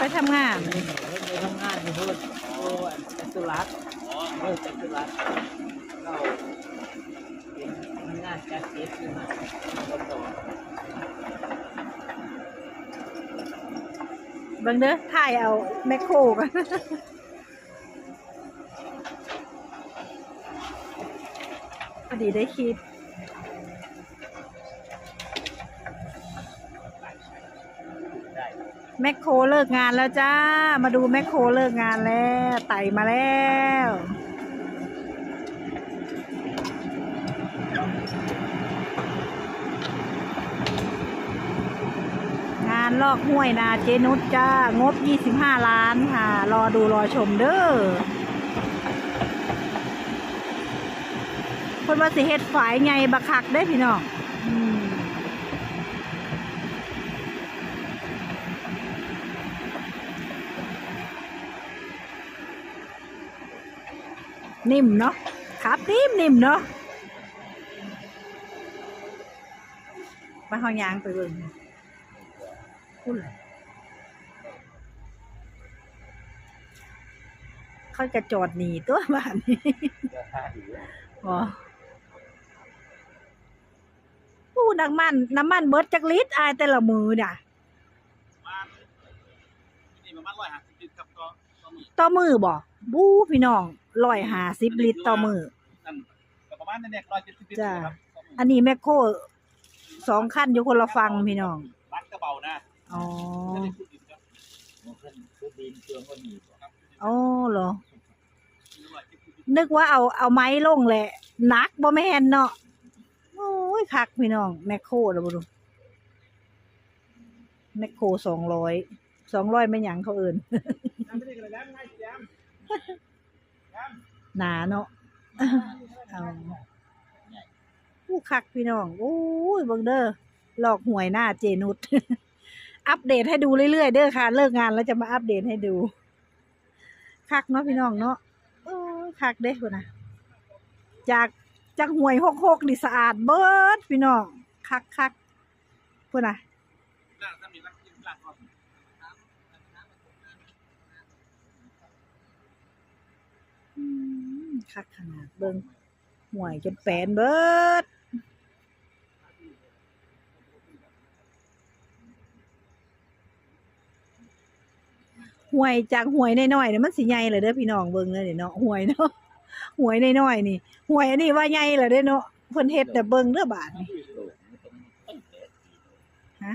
ไปทำงานไปทำงานอยู่พูดโอ้อันเป็นสุรัตน์เออเป็นสุรัตน์เราเป็นงานจัดเก็บอยู่นะเราต่อเบิ่งเด้อถ่ายเอาแมคโครกันพอดีได้คิด แมคโครเลิกงานแล้วจ้า มาดูแมคโครเลิกงานแล้ว ไต่มาแล้ว งานลอกห้วยนาเจนุชจ้า งบ 25 ล้านค่ะ รอดูรอชมเด้อคนว่าสิเฮ็ดฝายไงบักคักได้พี่น้อง นิ่มเนาะครับนิ่มนิ่มเนาะมาเฮายางไปเบิ่งพูดเลยเขาจะจอดหนีตัวบ้านนี้จะท่าดีอ๋อผู้น้ำมันน้ำมันเบิดจักลิตรอายแต่ละมือน่ะนี่ ประมาณร้อยห้าสิบลิตรครับก็ก็มีต่อมือบ่บู้พี่น้องร้อยหาสิบลิตรต่อมือ นั่นก็ประมาณนั่นแหละร้อยเจ็ดสิบลิตรจ้ะครับอันนี้แมคโครสองขั้นอยู่คนละฟังพี่น้อง รักกระเบานะอ๋อ ไม่ได้พูดถึงครับมันขึ้นขึ้นดินเครื่องก็มีบ่ครับอ๋อเหรอ ร้อยเจ็ดสิบลิตรนึกว่าเอาเอาไม้ลงแหละหนักบ่แม่นเนาะโอ้ยคักพี่น้อง แมคโครแล้วบ่ดูแมคโครสองร้อย สองร้อยไม่หยังเขาเอินน้ำไม่ได้กระด้างง่ายแจมแจมหนาเนาะเอาผู้คักพี่น้อง โอ้ยเบิ่งเด้อหลอกหวยหน้าเจนุชอัปเดตให้ดูเรื่อยๆเด้อค่ะ เลิกงานแล้วจะมาอัปเดตให้ดู คักเนาะพี่น้องเนาะโอ้ยคักเด้พุ่นนะจากจากหวยหกหกนี่สะอาดเบิดพี่น้อง คักคักพุ่นนะ ล่างถ้ามีรักกินล่างก่อน อืม คักขนาดเบิ่งห่วยจนแปนเบิดห่วยจากห่วยน้อยๆเนี่ยมันสิใหญ่เลยเด้อพี่น้องเบิ่งเลยเนาะห่วยเนาะห่วยน้อยๆนี่ห่วยอันนี้ว่าใหญ่เลยเด้อเนาะเพิ่นเฮ็ดแต่เบิ่งเด้อบาดนี่ฮะ